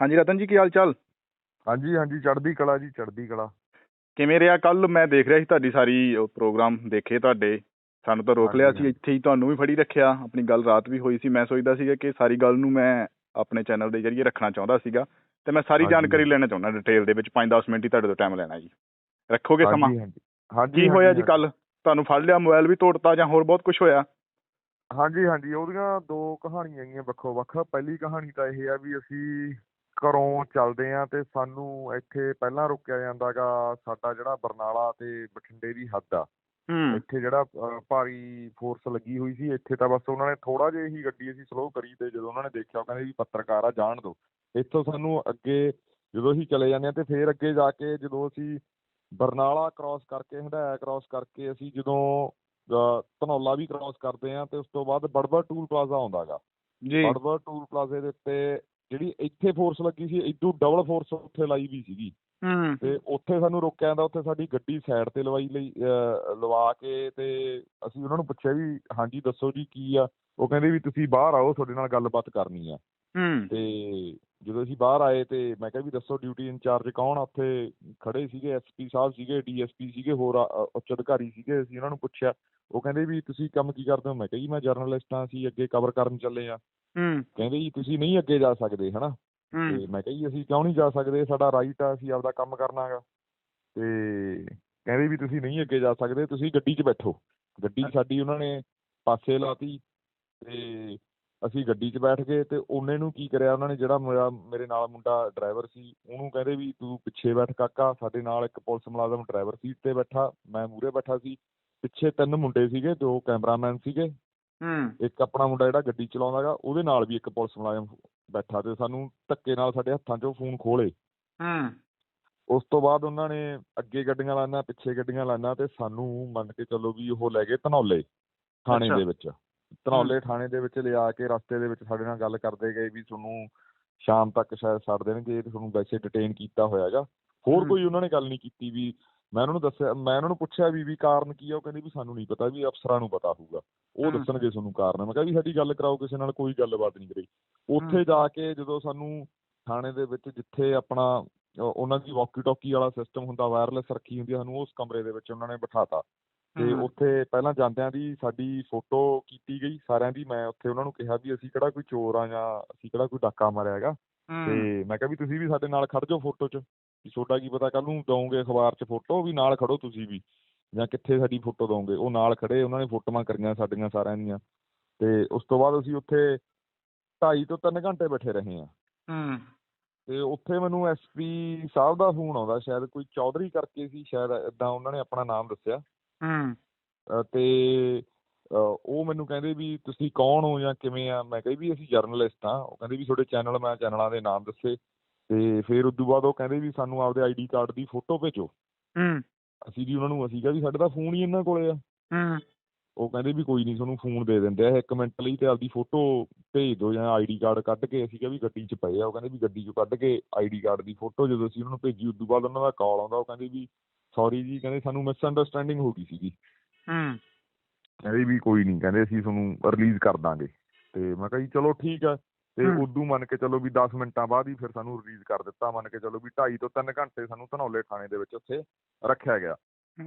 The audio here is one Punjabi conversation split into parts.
ਹਾਂਜੀ ਰਤਨ ਜੀ ਕੀ ਹਾਲ ਚਾਲ? ਹਾਂਜੀ ਹਾਂਜੀ ਚੜ੍ਹਦੀ ਕਲਾ ਜੀ ਚੜ੍ਹਦੀ ਕਲਾ। ਕਿਵੇਂ ਰਿਹਾ? ਕੱਲ ਮੈਂ ਦੇਖ ਰਿਹਾ ਸੀ ਤੁਹਾਡੀ ਸਾਰੀ ਉਹ ਪ੍ਰੋਗਰਾਮ ਦੇਖੇ ਤੁਹਾਡੇ। ਸਾਨੂੰ ਤਾਂ ਰੋਕ ਲਿਆ ਸੀ ਇੱਥੇ ਹੀ ਤੁਹਾਨੂੰ ਵੀ ਫੜੀ ਰੱਖਿਆ। ਆਪਣੀ ਗੱਲ ਰਾਤ ਵੀ ਹੋਈ ਸੀ। ਮੈਂ ਸੋਚਦਾ ਸੀਗਾ ਕਿ ਸਾਰੀ ਗੱਲ ਨੂੰ ਮੈਂ ਆਪਣੇ ਚੈਨਲ ਦੇ ਜਰੀਏ ਰੱਖਣਾ ਚਾਹੁੰਦਾ ਸੀਗਾ। ਤੇ ਮੈਂ ਸਾਰੀ। ਜਾਣਕਾਰੀ ਲੈਣਾ ਚਾਹੁੰਦਾ ਡਿਟੇਲ ਦੇ ਵਿੱਚ। 5-10 ਮਿੰਟ ਹੀ ਤੁਹਾਡੇ ਤੋਂ ਟਾਈਮ ਲੈਣਾ ਜੀ। ਰੱਖੋਗੇ ਸਮਾਂ? ਹਾਂਜੀ। ਕੀ ਹੋਇਆ ਜੀ ਕੱਲ ਤੁਹਾਨੂੰ ਫੜ ਲਿਆ ਮੋਬਾਈਲ ਵੀ ਤੋੜਤਾ ਜਾਂ ਹੋਰ ਬਹੁਤ ਕੁਝ ਹੋਇਆ? ਹਾਂਜੀ ਹਾਂਜੀ। ਉਹਦੀਆਂ ਦੋ ਕਹਾਣੀਆਂ ਹੈਗੀਆਂ ਵੱਖੋ ਵੱਖ ਪਹਿਲੀ ਕਹਾਣੀ ਤਾਂ ਇਹ ਆ ਵੀ ਅਸੀਂ ਘਰੋਂ ਚੱਲਦੇ ਆ ਤੇ ਸਾਨੂੰ ਇੱਥੇ ਪਹਿਲਾਂ ਰੁਕਿਆ ਜਾਂਦਾਗਾ ਸਾਡਾ ਜਿਹੜਾ ਬਰਨਾਲਾ ਤੇ ਬਠਿੰਡੇ ਦੀ ਹੱਦ ਆ। ਹੂੰ। ਇੱਥੇ ਜਿਹੜਾ ਭਾਰੀ ਫੋਰਸ ਲੱਗੀ ਹੋਈ ਸੀ ਇੱਥੇ ਤਾਂ ਬਸ ਉਹਨਾਂ ਨੇ ਥੋੜਾ ਜਿਹਾ ਹੀ ਗੱਡੀ ਅਸੀਂ ਸਲੋ ਕਰੀ ਤੇ ਜਦੋਂ ਉਹਨਾਂ ਨੇ ਦੇਖਿਆ ਉਹ ਕਹਿੰਦੇ ਵੀ ਪੱਤਰਕਾਰ ਆ ਜਾਣ ਦਿਓ ਇੱਥੋਂ ਸਾਨੂੰ ਅੱਗੇ ਜਦੋਂ ਅਸੀਂ ਚਲੇ ਜਾਂਦੇ ਆ ਤੇ ਫੇਰ ਅੱਗੇ ਜਾ ਕੇ ਜਦੋਂ ਅਸੀਂ ਬਰਨਾਲਾ ਕ੍ਰਾਸ ਕਰਕੇ ਹੰਡਾਇਆ ਕ੍ਰਾਸ ਕਰਕੇ ਅਸੀਂ ਜਦੋਂ ਅ, ਧਨੌਲਾ ਵੀ ਕ੍ਰਾਸ ਕਰਦੇ ਆ ਤੇ ਉਸ ਤੋਂ ਬਾਅਦ ਬੜਬੜ ਟੂਲ ਪਲਾਜ਼ਾ ਆਉਂਦਾਗਾ। ਜੀ। ਬੜਬੜ ਟੂਲ ਪਲਾਜ਼ੇ ਦੇ ਉੱਤੇ ਜਿਹੜੀ ਇੱਥੇ ਫੋਰਸ ਲੱਗੀ ਸੀ ਇਦੋਂ ਡਬਲ ਫੋਰਸ ਉੱਥੇ ਲਾਈ ਵੀ ਸੀਗੀ। ਹੂੰ। ਤੇ ਉੱਥੇ ਸਾਨੂੰ ਰੋਕਿਆ ਜਾਂਦਾ ਉੱਥੇ ਸਾਡੀ ਗੱਡੀ ਸਾਈਡ ਤੇ ਲਵਾਈ ਲਈ ਲਵਾ ਕੇ ਤੇ ਅਸੀਂ ਉਹਨਾਂ ਨੂੰ ਪੁੱਛਿਆ ਵੀ ਹਾਂਜੀ ਦੱਸੋ ਜੀ ਕੀ ਆ? ਉਹ ਕਹਿੰਦੇ ਵੀ ਤੁਸੀਂ ਬਾਹਰ ਆਓ ਤੁਹਾਡੇ ਨਾਲ ਗੱਲਬਾਤ ਕਰਨੀ ਆ। ਹੂੰ। ਤੇ ਜਦੋਂ ਅਸੀਂ ਬਾਹਰ ਆਏ ਤੇ ਮੈਂ ਕਿਹਾ ਵੀ ਦੱਸੋ ਡਿਊਟੀ ਇੰਚਾਰਜ ਕੌਣ ਆ? ਉੱਥੇ ਖੜੇ ਸੀਗੇ ਐਸਪੀ ਸਾਹਿਬ ਸੀਗੇ ਡੀਐਸਪੀ ਸੀਗੇ ਹੋਰ ਆ- ਉੱਚ ਅਧਿਕਾਰੀ ਸੀਗੇ ਅਸੀਂ ਉਹਨਾਂ ਨੂੰ ਪੁੱਛਿਆ। ਉਹ ਕਹਿੰਦੇ ਵੀ ਤੁਸੀਂ ਕੰਮ ਕੀ ਕਰਦੇ ਹੋ? ਮੈਂ ਕਿਹਾ ਜੀ ਮੈਂ ਜਰਨਲਿਸਟ ਹਾਂ ਅਸੀਂ ਅੱਗੇ ਕਵਰ ਕਰਨ ਚੱਲੇ ਆ ਹੂੰ। ਕਹਿੰਦੇ ਜੀ ਤੁਸੀਂ ਨਹੀਂ ਅੱਗੇ ਜਾ ਸਕਦੇ ਹਨਾ? ਤੇ ਮੈਂ ਕਿਹਾ ਜੀ ਅਸੀਂ ਕਿਉਂ ਨਹੀਂ ਜਾ ਸਕਦੇ? ਸਾਡਾ ਰਾਈਟ ਆ ਅਸੀਂ ਆਪਦਾ ਕੰਮ ਕਰਨਾ ਗਾ ਤੇ ਕਹਿੰਦੇ ਵੀ ਤੁਸੀਂ ਨਹੀਂ ਅੱਗੇ ਜਾ ਸਕਦੇ ਤੁਸੀਂ ਗੱਡੀ 'ਚ ਬੈਠੋ। ਗੱਡੀ ਸਾਡੀ ਉਹਨਾਂ ਨੇ ਪਾਸੇ ਲਾਤੀ ਤੇ ਅਸੀਂ ਗੱਡੀ 'ਚ ਬੈਠ ਗਏ ਤੇ ਉਹਨੇ ਨੂੰ ਕੀ ਕਰਿਆ? ਉਹਨਾਂ ਨੇ ਜਿਹੜਾ ਮੇਰਾ ਮੇਰੇ ਨਾਲ ਮੁੰਡਾ ਡਰਾਈਵਰ ਸੀ ਉਹਨੂੰ ਕਹਿੰਦੇ ਵੀ ਤੂੰ ਪਿੱਛੇ ਬੈਠ ਕਾਕਾ ਸਾਡੇ ਨਾਲ ਇੱਕ ਪੁਲਿਸ ਮੁਲਾਜ਼ਮ ਡਰਾਈਵਰ ਸੀਟ ਤੇ ਬੈਠਾ ਮੈਂ ਮੂਹਰੇ ਬੈਠਾ ਸੀ। ਪਿੱਛੇ ਤਿੰਨ ਮੁੰਡੇ ਸੀਗੇ ਦੋ ਕੈਮਰਾਮੈਨ ਸੀਗੇ। ਹੂੰ। ਇੱਕ ਆਪਣਾ ਮੁੰਡਾ ਜਿਹੜਾ ਗੱਡੀ ਚਲਾਉਂਦਾਗਾ ਉਹਦੇ ਨਾਲ ਵੀ ਇੱਕ ਪੁਲਿਸ ਮੁਲਾਜ਼ਮ ਬੈਠਾ ਤੇ ਸਾਨੂੰ ਧੱਕੇ ਨਾਲ ਸਾਡੇ ਹੱਥਾਂ 'ਚੋਂ ਫੋਨ ਖੋਲੇ ਹੂੰ। ਉਸ ਤੋਂ ਬਾਅਦ ਉਹਨਾਂ ਨੇ ਅੱਗੇ ਗੱਡੀਆਂ ਲਾਈਆਂ ਪਿੱਛੇ ਗੱਡੀਆਂ ਲਾਈਆਂ ਤੇ ਸਾਨੂੰ ਮੰਨ ਕੇ ਚੱਲੋ ਵੀ ਉਹ ਲੈ ਗਏ ਧਨੌਲੇ ਥਾਣੇ। ਦੇ ਵਿੱਚ। ਧਨੌਲੇ ਥਾਣੇ ਦੇ ਵਿੱਚ ਲਿਆ ਕੇ ਰਸਤੇ ਦੇ ਵਿੱਚ ਸਾਡੇ ਨਾਲ ਗੱਲ ਕਰਦੇ ਗਏ ਵੀ ਤੁਹਾਨੂੰ ਸ਼ਾਮ ਤੱਕ ਸ਼ਾਇਦ ਛੱਡ ਦੇਣਗੇ ਤੇ ਤੁਹਾਨੂੰ ਵੈਸੇ ਡਿਟੇਨ ਕੀਤਾ ਹੋਇਆ ਹੈਗਾ ਹੋਰ। ਕੋਈ ਉਹਨਾਂ ਨੇ ਗੱਲ ਨਹੀਂ ਕੀਤੀ ਵੀ ਮੈਂ ਉਹਨਾਂ ਨੂੰ ਦੱਸਿਆ ਮੈਂ ਉਹਨਾਂ ਨੂੰ ਪੁੱਛਿਆ ਵੀ ਵੀ ਕਾਰਨ ਕੀ ਆ ਉਹ ਕਹਿੰਦੇ ਵੀ ਸਾਨੂੰ ਨਹੀਂ ਪਤਾ ਵੀ ਅਫਸਰਾਂ ਨੂੰ ਪਤਾ ਹੋਊਗਾ। ਉਹ। ਦੱਸਣਗੇ ਤੁਹਾਨੂੰ ਕਾਰਨ। ਮੈਂ ਕਿਹਾ ਵੀ ਸਾਡੀ ਗੱਲ ਕਰਾਓ ਕਿਸੇ ਨਾਲ ਕੋਈ ਗੱਲਬਾਤ ਨਹੀਂ ਕਰੀ। ਉੱਥੇ ਜਾ ਕੇ ਜਦੋਂ ਸਾਨੂੰ ਥਾਣੇ ਦੇ ਵਿੱਚ ਜਿੱਥੇ ਆਪਣਾ ਉਹਨਾਂ ਦੀ ਵਾਕੀ ਟਾਕੀ ਵਾਲਾ ਸਿਸਟਮ ਹੁੰਦਾ ਵਾਇਰਲੈਸ ਰੱਖੀ ਹੁੰਦੀ ਸਾਨੂੰ ਉਸ ਕਮਰੇ ਦੇ ਵਿੱਚ ਉਹਨਾਂ ਨੇ ਬਿਠਾਤਾ। ਤੇ। ਉੱਥੇ ਪਹਿਲਾਂ ਜਾਂਦਿਆਂ ਦੀ ਸਾਡੀ ਫੋਟੋ ਕੀਤੀ ਗਈ ਸਾਰਿਆਂ ਦੀ ਮੈਂ ਉੱਥੇ ਉਹਨਾਂ ਨੂੰ ਕਿਹਾ ਵੀ ਅਸੀਂ ਕਿਹੜਾ ਕੋਈ ਚੋਰ ਆ ਜਾਂ ਅਸੀਂ ਕਿਹੜਾ ਕੋਈ ਡਾਕਾ ਮਾਰਿਆ ਹੈਗਾ। ਤੇ ਮੈਂ ਕਿਹਾ ਵੀ ਤੁਸੀਂ ਵੀ ਸਾਡੇ ਨਾਲ ਖੜ ਜਾਓ ਫੋਟੋ 'ਚ ਵੀ ਤੁਹਾਡਾ ਕੀ ਪਤਾ ਕੱਲ ਨੂੰ ਦਵੋਗੇ ਅਖਬਾਰ 'ਚ ਫੋਟੋ ਵੀ ਨਾਲ ਖੜੋ ਤੁਸੀਂ ਵੀ ਜਾਂ ਕਿੱਥੇ ਸਾਡੀ ਫੋਟੋ ਦਵੋਗੇ ਉਹ ਨਾਲ ਖੜੇ ਉਹਨਾਂ ਨੇ ਫੋਟੋਆਂ ਕਰੀਆਂ ਸਾਡੀਆਂ ਸਾਰਿਆਂ ਦੀਆਂ। ਤੇ ਉਸ ਤੋਂ ਬਾਅਦ ਅਸੀਂ ਉੱਥੇ ਢਾਈ ਤੋਂ ਤਿੰਨ ਘੰਟੇ ਬੈਠੇ ਰਹੇ ਹੂੰ। ਤੇ ਉੱਥੇ ਮੈਨੂੰ ਐਸਪੀ ਸਾਹਿਬ ਦਾ ਫੋਨ ਆਉਂਦਾ ਸ਼ਾਇਦ ਕੋਈ ਚੌਧਰੀ ਕਰਕੇ ਸੀ ਸ਼ਾਇਦ ਇਦਾਂ ਉਹਨਾਂ ਨੇ ਆਪਣਾ ਨਾਮ ਦੱਸਿਆ। ਹੂੰ। ਤੇ ਉਹ ਮੈਨੂੰ ਕਹਿੰਦੇ ਵੀ ਤੁਸੀਂ ਕੌਣ ਹੋ ਜਾਂ ਕਿਵੇਂ ਆ? ਮੈਂ ਕਿਹਾ ਵੀ ਅਸੀਂ ਜਰਨਲਿਸਟ ਆ ਉਹ ਕਹਿੰਦੇ ਵੀ ਤੁਹਾਡੇ ਚੈਨਲ ਮੈਂ ਚੈਨਲਾਂ ਦੇ ਨਾਮ ਦੱਸੇ। ਤੇ ਫਿਰ ਉਸ ਤੋਂ ਬਾਅਦ ਉਹ ਕਹਿੰਦੇ ਵੀ ਸਾਨੂੰ ਆਪਦੇ ਆਈਡੀ ਕਾਰਡ ਦੀ ਫੋਟੋ ਭੇਜੋ। ਹੂੰ। ਅਸੀਂ ਵੀ ਉਹਨਾਂ ਨੂੰ ਅਸੀਂ ਕਿਹਾ ਵੀ ਸਾਡੇ ਤਾਂ ਫੋਨ ਹੀ ਇਹਨਾਂ ਕੋਲੇ ਆ। ਹੂੰ। ਉਹ ਕਹਿੰਦੇ ਵੀ ਕੋਈ ਨਹੀਂ ਤੁਹਾਨੂੰ ਫੋਨ ਦੇ ਦਿੰਦੇ ਆ। ਇੱਕ ਮਿੰਟ ਲਈ ਤੇ ਆਪਦੀ ਫੋਟੋ ਭੇਜ ਦਿਓ ਜਾਂ ਆਈਡੀ ਕਾਰਡ ਕੱਢ ਕੇ ਅਸੀਂ ਕਿਹਾ ਵੀ ਗੱਡੀ 'ਚ ਪਏ ਆ। ਉਹ ਕਹਿੰਦੇ ਵੀ ਗੱਡੀ 'ਚੋਂ ਕੱਢ ਕੇ ਆਈਡੀ ਕਾਰਡ ਦੀ ਫੋਟੋ ਜਦੋਂ ਅਸੀਂ ਉਹਨਾਂ ਨੂੰ ਭੇਜੀ ਉਸ ਤੋਂ ਬਾਅਦ ਉਹਨਾਂ ਦਾ ਕਾਲ ਆਉਂਦਾ। ਉਹ ਕਹਿੰਦੇ ਵੀ ਸੌਰੀ ਜੀ ਕਹਿੰਦੇ ਸਾਨੂੰ ਮਿਸਅੰਡਰਸਟੈਂਡਿੰਗ ਹੋ ਗਈ ਸੀਗੀ। ਹੂੰ। ਕਹਿੰਦੇ ਵੀ ਕੋਈ ਨਹੀਂ ਕਹਿੰਦੇ ਅਸੀਂ ਤੁਹਾਨੂੰ ਰਿਲੀਜ਼ ਕਰ ਦਾਂਗੇ। ਤੇ ਮੈਂ ਕਿਹਾ ਜੀ ਚਲੋ ਠੀਕ ਆ। ਤੇ। ਉਦੋਂ ਮੰਨ ਕੇ ਚਲੋ ਵੀ 10 ਮਿੰਟਾਂ ਬਾਅਦ ਹੀ ਫਿਰ ਸਾਨੂੰ ਰਿਲੀਜ਼ ਕਰ ਦਿੱਤਾ। ਮੰਨ ਕੇ ਚਲੋ ਵੀ 2.5 ਤੋਂ 3 ਘੰਟੇ ਸਾਨੂੰ ਧਨੌਲੇ ਥਾਣੇ ਦੇ ਵਿੱਚ ਉੱਥੇ ਰੱਖਿਆ ਗਿਆ।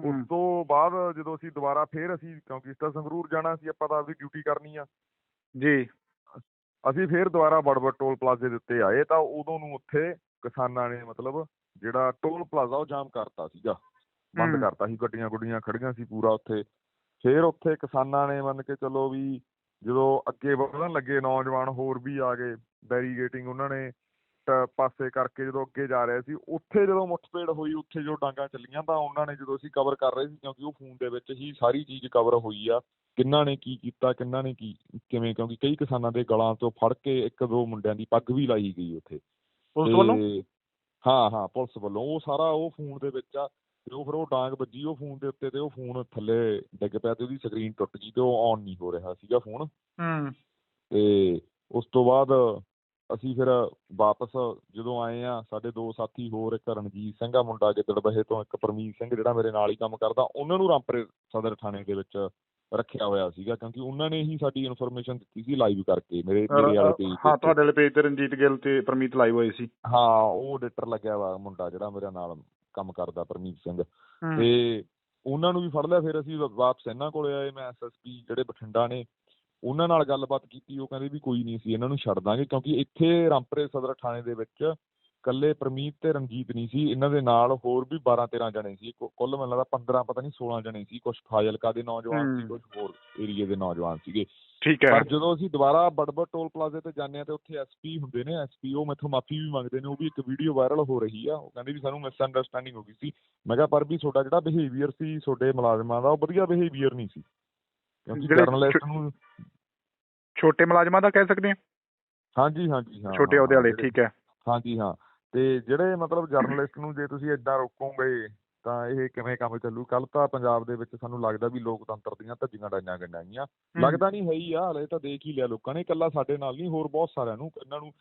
ਉਸ ਤੋਂ ਬਾਅਦ ਜਦੋਂ ਅਸੀਂ ਦੁਬਾਰਾ ਫੇਰ ਅਸੀਂ ਕਿਉਂਕਿ ਇਸ ਤਾਂ ਸੰਗਰੂਰ ਜਾਣਾ ਸੀ ਆਪਾਂ ਤਾਂ ਆਪਦੀ ਡਿਊਟੀ ਕਰਨੀ ਆ। ਜੀ। ਅਸੀਂ ਫੇਰ ਦੁਬਾਰਾ ਬੜਬੜ ਟੋਲ ਪਲਾਜ਼ੇ ਦੇ ਉੱਤੇ ਆਏ ਤਾਂ ਉਦੋਂ ਨੂੰ ਉੱਥੇ ਕਿਸਾਨਾਂ ਨੇ ਮਤਲਬ ਜਿਹੜਾ ਟੋਲ ਪਲਾਜ਼ਾ ਉਹ ਜਾਮ ਕਰਤਾ ਸੀਗਾ। ਬੰਦ। ਕਰਤਾ ਸੀ ਗੱਡੀਆਂ ਗੁੱਡੀਆਂ ਖੜੀਆਂ ਸੀ ਪੂਰਾ ਉੱਥੇ। ਫੇਰ ਉੱਥੇ ਕਿਸਾਨਾਂ ਨੇ ਮੰਨ ਕੇ ਚੱਲੋ ਵੀ ਜਦੋਂ ਅੱਗੇ ਵਧਣ ਲੱਗੇ ਨੌਜਵਾਨ ਹੋਰ ਵੀ ਆ ਗਏ ਬੈਰੀਗੇਟਿੰਗ ਉਹਨਾਂ ਨੇ ਪਾਸੇ ਕਰਕੇ ਜਦੋਂ ਅੱਗੇ ਜਾ ਰਹੇ ਸੀ ਉੱਥੇ ਜਦੋਂ ਮੁੱਠਭੇੜ ਹੋਈ ਉੱਥੇ ਜੋ ਡਾਂਗਾ ਚੱਲੀਆਂ ਤਾਂ ਉਹਨਾਂ ਨੇ ਜਦੋਂ ਅਸੀਂ ਕਵਰ ਕਰ ਰਹੇ ਸੀ ਕਿਉਂਕਿ ਉਹ ਫੋਨ ਦੇ ਵਿੱਚ ਹੀ ਸਾਰੀ ਚੀਜ਼ ਕਵਰ ਹੋਈ ਆ ਕਿੰਨਾਂ ਨੇ ਕੀ ਕੀਤਾ ਕਿੰਨਾਂ ਨੇ ਕੀ ਕਿਵੇਂ ਕਿਉਂਕਿ ਕਈ ਕਿਸਾਨਾਂ ਦੇ ਗਲਾਂ ਤੋਂ ਫੜ ਕੇ ਇੱਕ ਦੋ ਮੁੰਡਿਆਂ ਦੀ ਪੱਗ ਵੀ ਲਾਈ ਗਈ ਉੱਥੇ। ਪੁਲਿਸ ਵੱਲੋਂ? ਹਾਂ ਹਾਂ ਪੁਲਿਸ ਵੱਲੋਂ ਉਹ ਸਾਰਾ ਉਹ ਫੋਨ ਦੇ ਵਿੱਚ ਆ ਤੇ ਉਹ ਫਿਰ ਉਹ ਡਾਂਗ ਵੱਜੀ ਉਹ ਫੋਨ ਦੇ ਉੱਤੇ ਤੇ ਉਹ ਫੋਨ ਥੱਲੇ ਡਿੱਗ ਪਿਆ ਤੇ ਉਹਦੀ ਸਕਰੀਨ ਟੁੱਟ ਗਈ ਤੇ ਉਹ ਆਨ ਨਹੀਂ ਹੋ ਰਿਹਾ ਸੀਗਾ ਫੋਨ। ਹੂੰ। ਤੇ ਉਸ ਤੋਂ ਬਾਅਦ ਅਸੀਂ ਫਿਰ ਵਾਪਸ ਜਦੋਂ ਆਏ ਆ ਸਾਡੇ ਦੋ ਸਾਥੀ ਹੋਰ ਇੱਕ ਰਣਜੀਤ ਸਿੰਘ ਆ ਮੁੰਡਾ ਗਿੱਦੜਬਹੇ ਤੋਂ ਇੱਕ ਪਰਮੀਤ ਸਿੰਘ ਜਿਹੜਾ ਮੇਰੇ ਨਾਲ ਹੀ ਕੰਮ ਕਰਦਾ ਉਹਨਾਂ ਨੂੰ ਰਾਮਪੁਰੇ ਸਦਰ ਥਾਣੇ ਦੇ ਵਿੱਚ ਰੱਖਿਆ ਹੋਇਆ ਸੀਗਾ ਕਿਉਂਕਿ ਉਹਨਾਂ ਨੇ ਹੀ ਸਾਡੀ ਇਨਫੋਰਮੇਸ਼ਨ ਦਿੱਤੀ ਸੀ ਲਾਈਵ ਕਰਕੇ ਮੇਰੇ ਮੇਰੇ ਵਾਲੇ ਪੇਜ ਹਾਂ ਤੁਹਾਡੇ ਵਾਲੇ ਪੇਜ ਤੇ ਰਣਜੀਤ ਗਿੱਲ ਤੇ ਪਰਮੀਤ ਲਾਈਵ ਹੋਏ ਸੀ। ਹਾਂ ਉਹ ਐਡੀਟਰ ਲੱਗਿਆ ਵਾ ਮੁੰਡਾ ਜਿਹੜਾ ਮੇਰੇ ਨਾਲ ਕੰਮ ਕਰਦਾ ਪਰਮੀਤ ਸਿੰਘ। ਤੇ ਉਹਨਾਂ ਨੂੰ ਵੀ ਫੜ ਲਿਆ ਫਿਰ ਅਸੀਂ ਵਾਪਸ ਇਹਨਾਂ ਕੋਲੇ ਆਏ ਮੈਂ ਐਸਐਸਪੀ ਜਿਹੜੇ ਬਠਿੰਡਾ ਨੇ ਉਹਨਾਂ ਨਾਲ ਗੱਲਬਾਤ ਕੀਤੀ ਉਹ ਕਹਿੰਦੇ ਵੀ ਕੋਈ ਨਹੀਂ ਸੀ ਇਹਨਾਂ ਨੂੰ ਛੱਡ ਦਾਂਗੇ ਕਿਉਂਕਿ ਇੱਥੇ ਰਾਮਪੁਰੇ ਸਦਰ ਥਾਣੇ ਦੇ ਵਿੱਚ ਕੱਲੇ ਪ੍ਰਮੀਤ ਤੇ ਰਣਜੀਤ ਨਹੀਂ ਸੀ ਇਹਨਾਂ ਦੇ ਨਾਲ ਹੋਰ ਵੀ 12 13 ਜਣੇ ਸੀ ਕੁੱਲ ਮੈਨੂੰ ਲੱਗਦਾ 15 ਪਤਾ ਨਹੀਂ 16 ਜਣੇ ਸੀ ਕੁਝ ਫਾਜ਼ਿਲਕਾ ਦੇ ਨੌਜਵਾਨ ਸੀ। ਕੁਝ ਹੋਰ ਏਰੀਏ ਦੇ ਨੌਜਵਾਨ ਸੀਗੇ। ਠੀਕ ਹੈ। ਪਰ ਜਦੋਂ ਅਸੀਂ ਦੁਬਾਰਾ ਬੜਬੜ ਟੋਲ ਪਲਾਜ਼ੇ ਤੇ ਜਾਂਦੇ ਆ ਤੇ ਉੱਥੇ ਐਸਪੀ ਹੁੰਦੇ ਨੇ ਐਸਪੀ ਉਹ ਮੈਥੋਂ ਮਾਫੀ ਵੀ ਮੰਗਦੇ ਨੇ ਉਹ ਵੀ ਇੱਕ ਵੀਡੀਓ ਵਾਇਰਲ ਹੋ ਰਹੀ ਆ ਉਹ ਕਹਿੰਦੇ ਵੀ ਸਾਨੂੰ ਮਿਸਅੰਡਰਸਟੈਂਡਿੰਗ ਹੋ ਗਈ ਸੀ। ਮੈਂ ਕਿਹਾ ਪਰ ਵੀ ਤੁਹਾਡਾ ਜਿਹੜਾ ਬਿਹੇਵੀਅਰ ਸੀ ਤੁਹਾਡੇ ਮੁਲਾਜ਼ਮਾਂ ਦਾ ਉਹ ਵਧੀਆ ਬਿਹੇਵੀਅਰ ਨਹੀਂ ਸੀ। ਕਿਉਂਕਿ ਜਰਨਲਿਸਟ ਨੂੰ ਛੋਟੇ ਮੁਲਾਜ਼ਮਾਂ ਦਾ ਕਹਿ ਸਕਦੇ ਹਾਂ? ਹਾਂਜੀ ਹਾਂਜੀ ਹਾਂ ਛੋਟੇ ਅਹੁਦੇ ਵਾਲੇ ਠੀਕ ਹੈ। ਹਾਂਜੀ ਹਾਂ। ਤੇ ਜਿਹੜੇ ਮਤਲਬ ਜਰਨਲਿਸਟ ਨੂੰ ਜੇ ਤੁਸੀਂ ਏਦਾਂ ਰੋਕੋਗੇ ਤਾਂ ਇਹ ਕਿਵੇਂ ਕੰਮ ਚੱਲੂ? ਕੱਲ ਤਾਂ ਪੰਜਾਬ ਦੇ ਵਿੱਚ ਸਾਨੂੰ ਲੱਗਦਾ ਵੀ ਲੋਕਤੰਤਰ ਦੀਆਂ ਧੱਜੀਆਂ ਡਾਈਆਂ ਗਈਆਂ ਗਈਆਂ ਲੱਗਦਾ ਨਹੀਂ ਹੈ ਹੀ ਆ ਹਲੇ ਤਾਂ ਦੇਖ ਹੀ ਲਿਆ ਲੋਕਾਂ ਨੇ। ਇਕੱਲਾ ਸਾਡੇ ਨਾਲ ਨਹੀਂ ਹੋਰ ਬਹੁਤ ਸਾਰਿਆਂ ਨੂੰ ਇਹਨਾਂ ਨੂੰ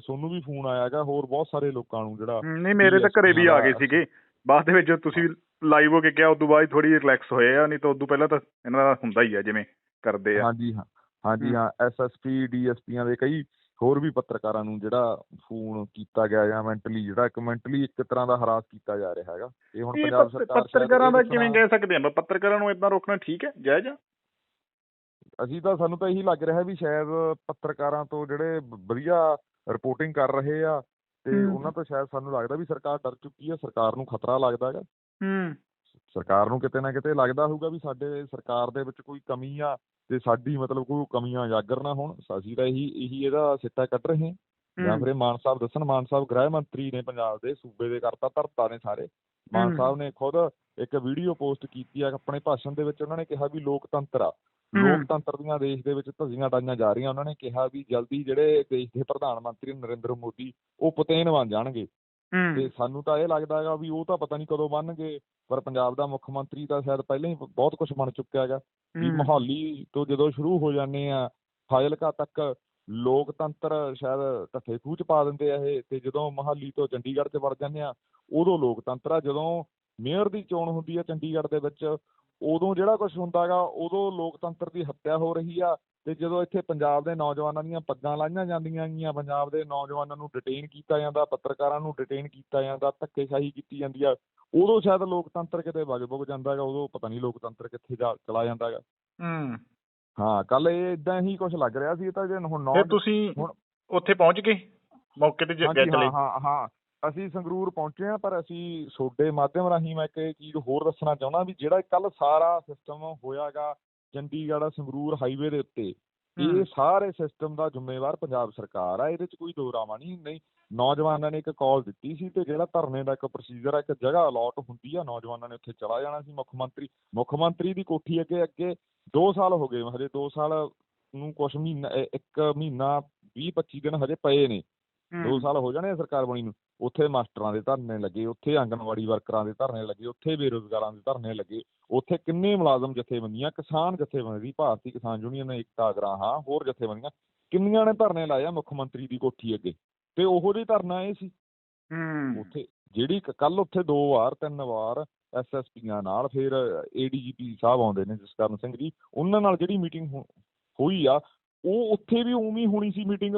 ਸੋਨੂੰ ਵੀ ਫੋਨ ਆਇਆਗਾ ਹੋਰ ਬਹੁਤ ਸਾਰੇ ਲੋਕਾਂ ਨੂੰ ਜਿਹੜਾ ਨਹੀਂ ਮੇਰੇ ਤਾਂ ਘਰੇ ਵੀ ਆ ਗਏ ਸੀਗੇ। ਬਾਅਦ ਦੇ ਵਿੱਚ ਜਦੋਂ ਤੁਸੀਂ ਲਾਈਵ ਹੋ ਕੇ ਕਿਹਾ ਉਦੋਂ ਬਾਅਦ ਥੋੜੀ ਰਿਲੈਕਸ ਹੋਏ ਆ ਨਹੀਂ ਤਾਂ ਉਦੋਂ ਪਹਿਲਾਂ ਤਾਂ ਇਹਨਾਂ ਦਾ ਹੁੰਦਾ ਹੀ ਆ ਜਿਵੇਂ ਕਰਦੇ ਆ। ਹਾਂਜੀ ਹਾਂ। ਹਾਂਜੀ। ਹਾਂ। ਐਸਐਸਪੀ ਡੀਐਸਪੀਆਂ ਦੇ ਕਈ ਹੋਰ ਵੀ ਪੱਤਰਕਾਰਾਂ ਨੂੰ ਜਿਹੜਾ ਫੋਨ ਕੀਤਾ ਗਿਆ ਜਾਂ ਮੈਂਟਲੀ ਜਿਹੜਾ ਇੱਕ ਮੈਂਟਲੀ ਇੱਕ ਤਰ੍ਹਾਂ ਦਾ ਹਰਾਸ ਕੀਤਾ ਜਾ ਰਿਹਾ ਹੈਗਾ ਇਹ ਹੁਣ ਪੰਜਾਬ ਸਰਕਾਰ ਪੱਤਰਕਾਰਾਂ ਦਾ ਕਿਵੇਂ ਕਹਿ ਸਕਦੇ ਆ? ਪੱਤਰਕਾਰਾਂ ਨੂੰ ਇਦਾਂ ਰੋਕਣਾ ਠੀਕ ਹੈ? ਜਾਇਜ਼ ਆ? ਅਸੀਂ ਤਾਂ ਸਾਨੂੰ ਤਾਂ ਇਹੀ ਲੱਗ ਰਿਹਾ ਵੀ ਸ਼ਾਇਦ ਪੱਤਰਕਾਰਾਂ ਤੋਂ ਜਿਹੜੇ ਵਧੀਆ ਰਿਪੋਰਟਿੰਗ ਕਰ ਰਹੇ ਆ ਤੇ। ਉਹਨਾਂ ਤੋਂ ਸ਼ਾਇਦ ਸਾਨੂੰ ਲੱਗਦਾ ਵੀ ਸਰਕਾਰ ਡਰ ਚੁੱਕੀ ਆ ਸਰਕਾਰ ਨੂੰ ਖਤਰਾ ਲੱਗਦਾ ਹੈਗਾ। ਹੂੰ। ਸਰਕਾਰ ਨੂੰ ਕਿਤੇ ਨਾ ਕਿਤੇ ਲੱਗਦਾ ਹੋਊਗਾ ਵੀ ਸਾਡੇ ਸਰਕਾਰ ਦੇ ਵਿੱਚ ਕੋਈ ਕਮੀ ਆ ਤੇ ਸਾਡੀ ਮਤਲਬ ਕੋਈ ਕਮੀਆਂ ਉਜਾਗਰ ਨਾ ਹੋਣ। ਅਸੀਂ ਤਾਂ ਇਹੀ ਇਹੀ ਇਹਦਾ ਸਿੱਟਾ ਕੱਢ ਰਹੇ ਹਾਂ। ਜਾਂ ਫਿਰ ਮਾਨ ਸਾਹਿਬ ਦੱਸਣ ਮਾਨ ਸਾਹਿਬ ਗ੍ਰਹਿ ਮੰਤਰੀ ਨੇ ਪੰਜਾਬ ਦੇ ਸੂਬੇ ਦੇ ਕਰਤਾ ਧਰਤਾ ਨੇ ਸਾਰੇ। ਮਾਨ। ਸਾਹਿਬ ਨੇ ਖੁਦ ਇੱਕ ਵੀਡੀਓ ਪੋਸਟ ਕੀਤੀ ਆ ਆਪਣੇ ਭਾਸ਼ਣ ਦੇ ਵਿੱਚ ਉਹਨਾਂ ਨੇ ਕਿਹਾ ਵੀ ਲੋਕਤੰਤਰ ਆ। ਲੋਕਤੰਤਰ ਦੀਆਂ ਦੇਸ਼ ਦੇ ਵਿੱਚ ਧੱਜੀਆਂ ਡਾਈਆਂ ਜਾ ਰਹੀਆਂ। ਉਹਨਾਂ ਨੇ ਕਿਹਾ ਵੀ ਜਲਦੀ ਜਿਹੜੇ ਦੇਸ਼ ਦੇ ਪ੍ਰਧਾਨ ਮੰਤਰੀ ਨਰਿੰਦਰ ਮੋਦੀ ਉਹ ਪਤੇਨ ਬਣ ਜਾਣਗੇ। ਤੇ ਸਾਨੂੰ ਤਾਂ ਇਹ ਲੱਗਦਾ ਹੈਗਾ ਵੀ ਉਹ ਤਾਂ ਪਤਾ ਨਹੀਂ ਕਦੋਂ ਬਣਨਗੇ ਪਰ ਪੰਜਾਬ ਦਾ ਮੁੱਖ ਮੰਤਰੀ ਤਾਂ ਸ਼ਾਇਦ ਪਹਿਲਾਂ ਹੀ ਬਹੁਤ ਕੁਝ ਬਣ ਚੁੱਕਿਆ ਹੈਗਾ ਵੀ। ਮਾਹੌਲੀ ਤੋਂ ਜਦੋਂ ਸ਼ੁਰੂ ਹੋ ਜਾਂਦੇ ਆ ਫਾਜ਼ਿਲਕਾ ਤੱਕ ਲੋਕਤੰਤਰ ਸ਼ਾਇਦ ਢੱਠੇ ਖੂਹ ਚ ਪਾ ਦਿੰਦੇ ਆ ਇਹ ਤੇ ਜਦੋਂ ਮਹਾਲੀ ਤੋਂ ਚੰਡੀਗੜ੍ਹ ਚ ਵੜ ਜਾਂਦੇ ਆ ਉਦੋਂ ਲੋਕਤੰਤਰ ਆ ਜਦੋਂ ਮੇਅਰ ਦੀ ਚੋਣ ਹੁੰਦੀ ਆ ਚੰਡੀਗੜ੍ਹ ਦੇ ਵਿੱਚ ਉਦੋਂ ਜਿਹੜਾ ਕੁਝ ਹੁੰਦਾ ਹੈਗਾ ਉਦੋਂ ਲੋਕਤੰਤਰ ਦੀ ਹੱਤਿਆ ਹੋ ਰਹੀ ਆ ਤੇ ਜਦੋਂ ਇੱਥੇ ਪੰਜਾਬ ਦੇ ਨੌਜਵਾਨਾਂ ਦੀਆਂ ਪੱਗਾਂ ਲਾਈਆਂ ਜਾਂਦੀਆਂ ਗੀਆਂ ਪੰਜਾਬ ਦੇ ਨੌਜਵਾਨਾਂ ਨੂੰ ਡਿਟੇਨ ਕੀਤਾ ਜਾਂਦਾ ਪੱਤਰਕਾਰਾਂ ਨੂੰ ਡਿਟੇਨ ਕੀਤਾ ਜਾਂਦਾ ਧੱਕੇਸ਼ਾਹੀ ਕੀਤੀ ਜਾਂਦੀ ਆ ਉਦੋਂ ਸ਼ਾਇਦ ਲੋਕਤੰਤਰ ਕਿਤੇ ਵਗ ਵਗ ਜਾਂਦਾ ਹੈਗਾ ਉਦੋਂ ਪਤਾ ਨਹੀਂ ਲੋਕਤੰਤਰ ਕਿੱਥੇ ਜਾ ਚਲਾ ਜਾਂਦਾ ਹੈਗਾ। ਹੂੰ। ਹਾਂ ਕੱਲ ਇਹ ਇਦਾਂ ਹੀ ਕੁਝ ਲੱਗ ਰਿਹਾ ਸੀ ਇਹ ਤਾਂ ਜੇ ਹੁਣ ਨੌ ਤੁਸੀਂ ਹੁਣ- ਉੱਥੇ ਪਹੁੰਚ ਗਏ? ਮੌਕੇ ਤੇ ਗਏ ਚਲੇ ਹਾਂ ਹਾਂ ਹਾਂ। ਅਸੀਂ ਸੰਗਰੂਰ ਪਹੁੰਚੇ ਆ ਪਰ ਅਸੀਂ ਤੁਹਾਡੇ ਮਾਧਿਅਮ ਰਾਹੀਂ ਮੈਂ ਇੱਕ ਇਹ ਚੀਜ਼ ਹੋਰ ਦੱਸਣਾ ਚਾਹੁੰਦਾ ਵੀ ਜਿਹੜਾ ਕੱਲ ਸਾਰਾ ਸਿਸਟਮ ਹੋਇਆਗਾ ਚੰਡੀਗੜ੍ਹ ਸੰਗਰੂਰ ਹਾਈਵੇ ਦੇ ਉੱਤੇ ਇਹ। ਸਾਰੇ ਸਿਸਟਮ ਦਾ ਜ਼ਿੰਮੇਵਾਰ ਪੰਜਾਬ ਸਰਕਾਰ ਆ ਇਹਦੇ 'ਚ ਕੋਈ ਦੋ ਰਾਮਾ ਨਹੀਂ ਨਹੀਂ ਨੌਜਵਾਨਾਂ ਨੇ ਇੱਕ ਕਾਲ ਦਿੱਤੀ ਸੀ ਤੇ ਜਿਹੜਾ ਧਰਨੇ ਦਾ ਇੱਕ ਪ੍ਰੋਸੀਜਰ ਆ ਇੱਕ ਜਗ੍ਹਾ ਅਲਾਟ ਹੁੰਦੀ ਆ ਨੌਜਵਾਨਾਂ ਨੇ ਉੱਥੇ ਚਲਾ ਜਾਣਾ ਸੀ ਮੁੱਖ ਮੰਤਰੀ ਮੁੱਖ ਮੰਤਰੀ ਦੀ ਕੋਠੀ ਅੱਗੇ ਅੱਗੇ 2 ਸਾਲ ਹੋ ਗਏ ਹਜੇ 2 ਸਾਲ ਨੂੰ ਕੁਛ ਮਹੀਨਾ ਇੱਕ ਮਹੀਨਾ 20 25 ਦਿਨ ਹਜੇ ਪਏ ਨੇ ਦੋ ਹੂੰ। ਸਾਲ ਹੋ ਜਾਣੇ ਸਰਕਾਰ ਬਣੀ ਨੂੰ ਉੱਥੇ ਮਾਸਟਰਾਂ ਦੇ ਧਰਨੇ ਲੱਗੇ ਉੱਥੇ ਆਂਗਣਵਾੜੀ ਵਰਕਰਾਂ ਦੇ ਧਰਨੇ ਲੱਗੇ ਉੱਥੇ ਬੇਰੁਜ਼ਗਾਰਾਂ ਦੇ ਧਰਨੇ ਲੱਗੇ ਉੱਥੇ ਕਿੰਨੇ ਮੁਲਾਜ਼ਮ ਜਥੇਬੰਦੀਆਂ ਕਿਸਾਨ ਜਥੇਬੰਦੀ ਭਾਰਤੀ ਕਿਸਾਨ ਯੂਨੀਅਨ ਏਕਤਾ ਅਗਰਾਹਾਂ ਹੋਰ ਜਥੇਬੰਦੀਆਂ ਕਿੰਨੀਆਂ ਨੇ ਧਰਨੇ ਲਾਏ ਆ ਮੁੱਖ ਮੰਤਰੀ ਦੀ ਕੋਠੀ ਅੱਗੇ? ਤੇ ਉਹੋ ਜਿਹੀ ਧਰਨਾ ਇਹ ਸੀ। ਹੂੰ। ਉੱਥੇ ਜਿਹੜੀ ਕੱਲ ਉੱਥੇ ਦੋ ਵਾਰ ਤਿੰਨ ਵਾਰ ਐਸਐਸਪੀਆਂ ਨਾਲ ਫਿਰ ਏਡੀਜੀਪੀ ਸਾਹਿਬ ਆਉਂਦੇ ਨੇ ਜਸਕਰਨ ਸਿੰਘ ਜੀ ਉਹਨਾਂ ਨਾਲ ਜਿਹੜੀ ਮੀਟਿੰਗ ਹੋਈ ਆ ਉਹ ਉੱਥੇ ਵੀ ਉਵੇਂ ਹੀ ਹੋਣੀ ਸੀ ਮੀਟਿੰਗ?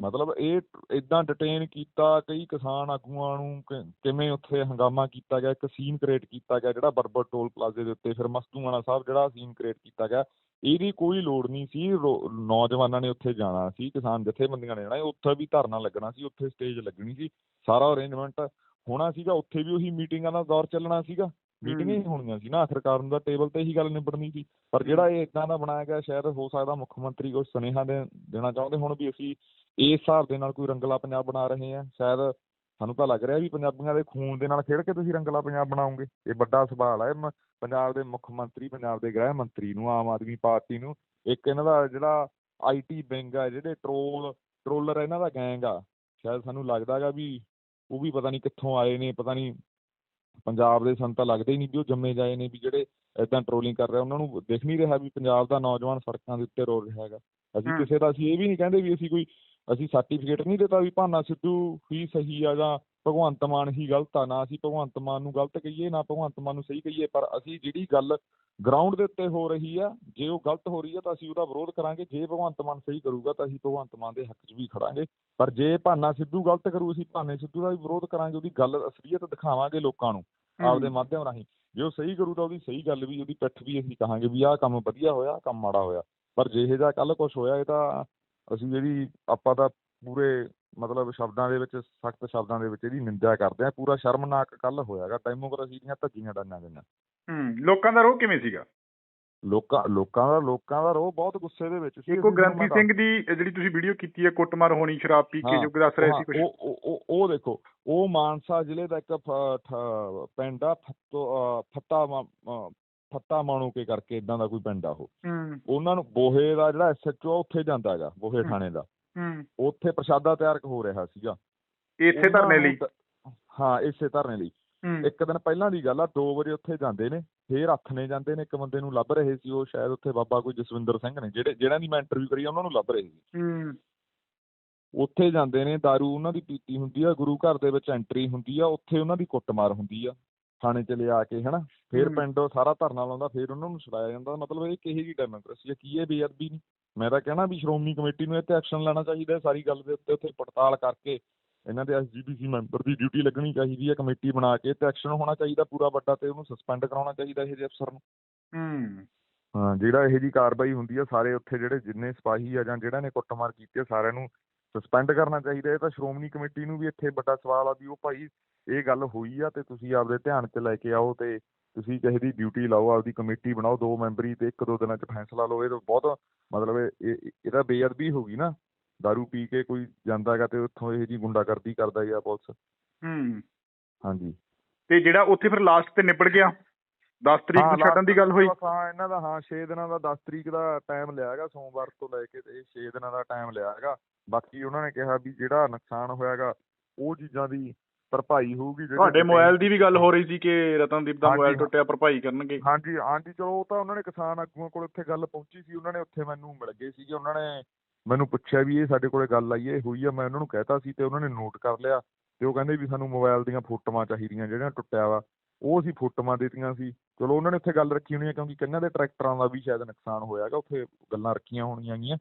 ਮਤਲਬ ਇਹ ਇਦਾਂ ਡਿਟੇਨ ਕੀਤਾ, ਕਈ ਕਿਸਾਨ ਆਗੂਆਂ ਨੂੰ ਕਿਵੇਂ ਉੱਥੇ ਹੰਗਾਮਾ ਕੀਤਾ ਗਿਆ, ਇੱਕ ਸੀਨ ਕ੍ਰੀਏਟ ਕੀਤਾ ਗਿਆ ਜਿਹੜਾ ਬਰਬਰ ਟੋਲ ਪਲਾਜ਼ੇ ਦੇ ਉੱਤੇ, ਫਿਰ ਮਸਤੂਆਣਾ ਸਾਹਿਬ ਜਿਹੜਾ ਸੀਨ ਕ੍ਰੀਏਟ ਕੀਤਾ ਗਿਆ, ਇਹਦੀ ਕੋਈ ਲੋੜ ਨਹੀਂ ਸੀ ਨੌਜਵਾਨਾਂ ਨੇ ਉੱਥੇ ਜਾਣਾ ਸੀ, ਕਿਸਾਨ ਜਥੇਬੰਦੀਆਂ ਨੇ ਜਾਣਾ ਉੱਥੇ ਵੀ ਧਰਨਾ ਲੱਗਣਾ ਸੀ, ਉੱਥੇ ਸਟੇਜ ਲੱਗਣੀ ਸੀ, ਸਾਰਾ ਅਰੇਂਜਮੈਂਟ ਹੋਣਾ ਸੀਗਾ, ਉੱਥੇ ਵੀ ਉਹੀ ਮੀਟਿੰਗਾਂ ਦਾ ਦੌਰ ਚੱਲਣਾ ਸੀਗਾ। ਮੀਟਿੰਗਾਂ ਹੀ। ਹੋਣੀਆਂ ਸੀ ਨਾ ਆਖਰਕਾਰ ਨੂੰ ਤਾਂ ਟੇਬਲ ਤੇ ਇਹੀ ਗੱਲ ਨਿਬੜਨੀ ਸੀ। ਪਰ ਜਿਹੜਾ ਇਹ ਇਦਾਂ ਦਾ ਬਣਾਇਆ ਗਿਆ ਸ਼ਾਇਦ ਹੋ ਸਕਦਾ ਮੁੱਖ ਮੰਤਰੀ ਕੋਈ ਸੁਨੇਹਾ ਦੇ ਦੇਣਾ ਚਾਹੁੰਦੇ ਹੁਣ ਵੀ ਅਸੀਂ ਇਸ ਹਿਸਾਬ ਦੇ ਨਾਲ ਕੋਈ ਰੰਗਲਾ ਪੰਜਾਬ ਬਣਾ ਰਹੇ ਆ ਸ਼ਾਇਦ ਸਾਨੂੰ ਤਾਂ ਲੱਗ ਰਿਹਾ ਵੀ ਪੰਜਾਬੀਆਂ ਦੇ ਖੂਨ ਦੇ ਨਾਲ ਖੇਡ ਕੇ ਤੁਸੀਂ ਰੰਗਲਾ ਪੰਜਾਬ ਬਣਾਓਗੇ। ਇਹ ਵੱਡਾ ਸਵਾਲ ਹੈ ਪੰਜਾਬ ਦੇ ਮੁੱਖ ਮੰਤਰੀ ਪੰਜਾਬ ਦੇ ਗ੍ਰਹਿ ਮੰਤਰੀ ਨੂੰ ਆਮ ਆਦਮੀ ਪਾਰਟੀ ਨੂੰ ਇੱਕ ਇਹਨਾਂ ਦਾ ਜਿਹੜਾ ਆਈਟੀ ਵਿੰਗ ਆ ਜਿਹੜੇ ਟਰੋਲ ਟਰੋਲਰ ਇਹਨਾਂ ਦਾ ਗੈਂਗ ਆ। ਸ਼ਾਇਦ ਸਾਨੂੰ ਲੱਗਦਾਗਾ ਵੀ ਉਹ ਵੀ ਪਤਾ ਨਹੀਂ ਕਿੱਥੋਂ ਆਏ ਨੇ ਪਤਾ ਨਹੀਂ ਪੰਜਾਬ ਦੇ ਸਾਨੂੰ ਤਾਂ ਲੱਗਦਾ ਹੀ ਨਹੀਂ ਵੀ ਉਹ ਜੰਮੇ ਜਾਏ ਨੇ ਵੀ ਜਿਹੜੇ ਇਦਾਂ ਟਰੋਲਿੰਗ ਕਰ ਰਹੇ ਉਹਨਾਂ ਨੂੰ ਦਿਖ ਨਹੀਂ ਰਿਹਾ ਵੀ ਪੰਜਾਬ ਦਾ ਨੌਜਵਾਨ ਸੜਕਾਂ ਦੇ ਉੱਤੇ ਰੋ ਰਿਹਾ ਹੈਗਾ ਅਸੀਂ। ਕਿਸੇ ਦਾ ਅਸੀਂ ਇਹ ਵੀ ਨਹੀਂ ਕਹਿੰਦੇ ਵੀ ਅਸੀਂ ਕੋਈ ਅਸੀਂ ਸਰਟੀਫਿਕੇਟ ਨਹੀਂ ਦਿੱਤਾ ਵੀ ਭਾਨਾ ਸਿੱਧੂ ਹੀ ਸਹੀ ਆ ਜਾਂ ਭਗਵੰਤ ਮਾਨ ਹੀ ਗਲਤ ਆ ਨਾ ਅਸੀਂ ਭਗਵੰਤ ਮਾਨ ਨੂੰ ਗਲਤ ਕਹੀਏ ਨਾ ਭਗਵੰਤ ਮਾਨ ਨੂੰ ਸਹੀ ਕਹੀਏ ਪਰ ਅਸੀਂ ਜਿਹੜੀ ਗੱਲ ਗਰਾਊਂਡ ਦੇ ਉੱਤੇ ਹੋ ਰਹੀ ਆ ਜੇ ਉਹ ਗਲਤ ਹੋ ਰਹੀ ਆ ਤਾਂ ਅਸੀਂ ਉਹਦਾ ਵਿਰੋਧ ਕਰਾਂਗੇ ਜੇ ਭਗਵੰਤ ਮਾਨ ਸਹੀ ਕਰੂਗਾ ਤਾਂ ਅਸੀਂ ਭਗਵੰਤ ਮਾਨ ਦੇ ਹੱਕ 'ਚ ਵੀ ਖੜਾਂਗੇ ਪਰ ਜੇ ਭਾਨਾ ਸਿੱਧੂ ਗਲਤ ਕਰੂ ਅਸੀਂ ਭਾਨੇ ਸਿੱਧੂ ਦਾ ਵੀ ਵਿਰੋਧ ਕਰਾਂਗੇ ਉਹਦੀ ਗੱਲ ਅਸਲੀਅਤ ਦਿਖਾਵਾਂਗੇ ਲੋਕਾਂ ਨੂੰ ਆਪਦੇ ਮਾਧਿਅਮ ਰਾਹੀਂ ਜੇ ਉਹ ਸਹੀ ਕਰੂ ਤਾਂ ਉਹਦੀ ਸਹੀ ਗੱਲ ਵੀ ਉਹਦੀ ਪਿੱਠ ਵੀ ਅਸੀਂ ਕਹਾਂਗੇ ਵੀ ਆਹ ਕੰਮ ਵਧੀਆ ਹੋਇਆ ਕੰਮ ਮਾੜਾ ਹੋਇਆ ਪਰ ਜਿਹਾ ਕੱਲ ਕੁਝ ਹੋਇਆ ਇਹ ਤਾਂ ਅਸੀਂ ਜਿਹੜੀ ਆਪਾਂ ਤਾਂ ਪੂਰੇ ਮਤਲਬ ਸ਼ਬਦਾਂ ਦੇ ਵਿੱਚ ਸਖਤ ਸ਼ਬਦਾਂ ਦੇ ਵਿੱਚ ਇਹਦੀ ਨਿੰਦਾ ਕਰਦੇ ਆ। ਪੂਰਾ ਸ਼ਰਮਨਾਕ ਕੱਲ ਹੋਇਆਗਾ ਡੈਮੋਕ੍ਰੇਸੀ ਦੀਆਂ ਧੱਜੀਆਂ ਡਾਈਆਂ ਗਈਆਂ। ਹੂੰ ਲੋਕਾਂ ਦਾ ਰੋਹ ਕਿਵੇਂ ਸੀਗਾ? ਲੋਕਾਂ ਲੋਕਾਂ ਦਾ ਲੋਕਾਂ ਦਾ ਰੋਹ ਬਹੁਤ ਗੁੱਸੇ ਦੇ ਵਿੱਚ ਸੀ। ਇੱਕ ਗ੍ਰੰਥੀ ਸਿੰਘ ਦੀ ਜਿਹੜੀ ਤੁਸੀਂ ਵੀਡੀਓ ਕੀਤੀ ਹੈ ਕੁੱਟਮਾਰ ਹੋਣੀ ਸ਼ਰਾਬ ਪੀ ਕੇ ਜੋ ਕਿ ਦੱਸ ਰਹੇ ਸੀ ਕੁਝ ਉਹ ਉਹ- ਦੇਖੋ ਉਹ ਮਾਨਸਾ ਜ਼ਿਲ੍ਹੇ ਦਾ ਇੱਕ ਪਿੰਡ ਆ ਫੱਤੋ ਫੱਤਾ ਮਾ- ਅਹ ਫੱਤਾ ਮਾਣੂਕੇ ਕਰਕੇ ਇਦਾਂ ਦਾ ਕੋਈ ਪਿੰਡ ਆ ਉਹ। ਉਹਨਾਂ ਨੂੰ ਬੋਹੇ ਦਾ ਜਿਹੜਾ ਐਸਐਚਓ ਉੱਥੇ ਜਾਂਦਾ ਹੈਗਾ ਬੋਹੇ। ਥਾਣੇ ਦਾ। ਉੱਥੇ ਪ੍ਰਸ਼ਾਦਾ ਤਿਆਰ ਹੋ ਰਿਹਾ ਸੀਗਾ। ਇੱਥੇ ਧਰਨੇ ਨੂੰ ਲਈ ਹਾਂ ਇਸੇ ਧਰਨੇ ਲਈ। ਇੱਕ ਦਿਨ ਪਹਿਲਾਂ ਦੀ ਗੱਲ ਆ 2 ਵਜੇ ਉੱਥੇ ਜਾਂਦੇ ਨੇ ਫੇਰ ਹੱਥਨੇ ਜਾਂਦੇ ਨੇ ਇੱਕ ਬੰਦੇ ਨੂੰ ਲੱਭ ਰਹੇ ਸੀ ਉਹ ਸ਼ਾਇਦ ਉੱਥੇ ਬਾਬਾ ਕੋਈ ਜਸਵਿੰਦਰ ਸਿੰਘ ਨੇ ਜਿਹੜੇ ਜਿਹਨਾਂ ਦੀ ਮੈਂ ਇੰਟਰਵਿਊ ਕਰੀ ਉਹਨਾਂ ਨੂੰ ਲੱਭ ਰਹੇ ਸੀ। ਹੂੰ। ਉੱਥੇ ਜਾਂਦੇ ਨੇ दारू ਉਹਨਾਂ ਦੀ ਪੀਤੀ ਹੁੰਦੀ ਆ ਗੁਰੂ ਘਰ ਦੇ ਵਿੱਚ ਐਂਟਰੀ ਹੁੰਦੀ ਆ ਉੱਥੇ ਉਹਨਾਂ ਦੀ ਕੁੱਟਮਾਰ ਹੁੰਦੀ ਆ। ਥਾਣੇ ਚ ਲਿਆ ਕੇ ਹਨਾ ਫੇਰ ਹੂੰ। ਪਿੰਡ ਸਾਰਾ ਧਰਨਾ ਲਾਉਂਦਾ ਫੇਰ ਉਹਨਾਂ ਨੂੰ ਛੁਡਾਇਆ ਜਾਂਦਾ। ਮਤਲਬ ਇਹ ਕਿਹੇ ਜੀ ਡੈਮੋਕ੍ਰੇਸੀ ਆ ਕੀ ਇਹ ਬੇਅਦਬੀ ਨਹੀਂ? ਮੈਂ ਤਾਂ ਕਹਿਣਾ ਵੀ ਸ਼੍ਰੋਮਣੀ ਕਮੇਟੀ ਨੂੰ ਇਹ ਤੇ ਐਕਸ਼ਨ ਲੈਣਾ ਚਾਹੀਦਾ ਹੈ ਸਾਰੀ ਗੱਲ ਦੇ ਉੱਤੇ ਉੱਥੇ ਪੜਤਾਲ ਕਰਕੇ ਇਹਨਾਂ ਦੇ ਐਸਜੀਪੀਸੀ ਮੈਂਬਰ ਦੀ ਡਿਊਟੀ ਲੱਗਣੀ ਚਾਹੀਦੀ ਹੈ ਕਮੇਟੀ ਬਣਾ ਕੇ ਤੇ ਐਕਸ਼ਨ ਹੋਣਾ ਚਾਹੀਦਾ ਪੂਰਾ ਵੱਡਾ ਤੇ ਉਹਨੂੰ ਸਸਪੈਂਡ ਕਰਾਉਣਾ ਚਾਹੀਦਾ ਇਹ ਜਿਹੇ ਅਫਸਰ ਨੂੰ। ਹੂੰ। ਹਾਂ ਜਿਹੜਾ ਇਹੋ ਜੀ ਕਾਰਵਾਈ ਹੁੰਦੀ ਆ ਸਾਰੇ ਉੱਥੇ ਜਿਹੜੇ ਜਿੰਨੇ ਸਿਪਾਹੀ ਆ ਜਾਂ ਜਿਹੜਾ ਨੇ ਕੁੱਟਮਾਰ ਕੀਤੀ ਆ ਸਾਰਿਆਂ ਨੂੰ ਸਸਪੈਂਡ ਕਰਨਾ ਚਾਹੀਦਾ ਇਹ ਤਾਂ ਸ਼੍ਰੋਮਣੀ ਕਮੇਟੀ ਨੂੰ ਵੀ ਇੱਥੇ ਵੱਡਾ ਸਵਾਲ ਆ ਵੀ ਉਹ ਭਾਈ ਇਹ ਗੱਲ ਹੋਈ ਆ ਤੇ ਤੁਸੀਂ ਆਪਦੇ ਧਿਆਨ 'ਚ ਲੈ ਕੇ ਆਓ ਤੇ ਤੁਸੀਂ ਕਿਸੇ ਦੀ ਡਿਊਟੀ ਲਾਓ ਆਪਦੀ ਕਮੇਟੀ ਬਣਾਓ ਦੋ ਮੈਂਬਰੀ ਤੇ ਇੱਕ ਦੋ ਦਿਨਾਂ 'ਚ ਫੈਸਲਾ ਲਓ ਇਹ ਤਾਂ ਬਹੁਤ ਮਤਲਬ ਇਹ ਇਹ- ਇਹਦਾ ਬੇਅਦਬੀ ਹੋ ਗਈ ਨਾ ਦਾਰੂ ਪੀ ਕੇ ਕੋਈ ਜਾਂਦਾ ਹੈਗਾ ਤੇ ਉੱਥੋਂ ਇਹ ਜੀ ਗੁੰਡਾਗਰਦੀ ਕਰਦਾ ਜਾਂ ਪੁਲਿਸ। ਹੂੰ। ਹਾਂਜੀ। ਤੇ ਜਿਹੜਾ ਉੱਥੇ ਫਿਰ ਲਾਸਟ ਤੇ ਨਿਬੜ ਗਿਆ 10 ਤਰੀਕ ਹਾਂ, ਨੂੰ ਛੱਡਣ ਦੀ ਗੱਲ ਹੋਈ? ਹਾਂ ਇਹਨਾਂ ਦਾ ਹਾਂ 6 ਦਿਨਾਂ ਦਾ 10 ਤਰੀਕ ਦਾ ਟਾਈਮ ਲਿਆ ਹੈਗਾ ਸੋਮਵਾਰ ਤੋਂ ਲੈ ਕੇ ਤੇ 6 ਦਿਨਾਂ ਦਾ ਟਾਈਮ ਲਿਆ ਹੈਗਾ। ਬਾਕੀ ਉਹਨਾਂ ਨੇ ਕਿਹਾ ਵੀ ਜਿਹੜਾ ਨੁਕਸਾਨ ਹੋਇਆਗਾ ਉਹ ਚੀਜ਼ਾਂ ਦੀ ਭਰਪਾਈ ਹੋਊਗੀ ਜਿਹੜੇ ਤੁਹਾਡੇ ਮੋਬਾਈਲ ਦੀ ਵੀ ਗੱਲ ਹੋ ਰਹੀ ਸੀ ਕਿ ਰਤਨਦੀਪ ਦਾ ਮੋਬਾਈਲ। ਟੁੱਟਿਆ ਭਰਪਾਈ ਕਰਨਗੇ। ਹਾਂਜੀ ਹਾਂਜੀ ਚਲੋ ਉਹ ਤਾਂ ਉਹਨਾਂ ਨੇ ਕਿਸਾਨ ਆਗੂਆਂ ਕੋਲ ਉੱਥੇ ਗੱਲ ਪਹੁੰਚੀ ਸੀ ਉਹਨਾਂ ਨੇ ਉੱਥੇ ਮੈਨੂੰ ਮਿਲ ਗਏ ਸੀਗੇ ਉਹਨਾਂ ਨੇ ਮੈਨੂੰ ਪੁੱਛਿਆ ਵੀ ਇਹ ਸਾਡੇ ਕੋਲੇ ਗੱਲ ਆਈ ਹੈ ਇਹ ਹੋਈ ਆ ਮੈਂ ਉਹਨਾਂ ਨੂੰ ਕਹਿਤਾ ਸੀ ਤੇ ਉਹਨਾਂ ਨੇ ਨੋਟ ਕਰ ਲਿਆ ਤੇ ਉਹ ਕਹਿੰਦੇ ਵੀ ਸਾਨੂੰ ਮੋਬਾਈਲ ਦੀਆਂ ਫੋਟੋਆਂ ਚਾਹੀਦੀਆਂ ਜਿਹੜੀਆਂ ਟੁੱਟਿਆ ਵਾ ਉਹ ਅਸੀਂ ਫੋਟੋਆਂ ਦਿੱਤੀਆਂ ਸੀ। ਚਲੋ ਉਹਨਾਂ ਨੇ ਉੱਥੇ ਗੱਲ ਰੱਖੀ ਹੋਣੀ ਹੈ ਕਿਉਂਕਿ ਕਿੰਨਾਂ ਦੇ ਟਰੈਕਟਰਾਂ ਦਾ ਵੀ ਸ਼ਾਇਦ ਨੁਕਸਾਨ ਹੋਇਆਗਾ ਉੱਥੇ ਗੱਲਾਂ ਰੱਖੀਆਂ ਹੋਣੀਆਂ ਗੀਆਂ।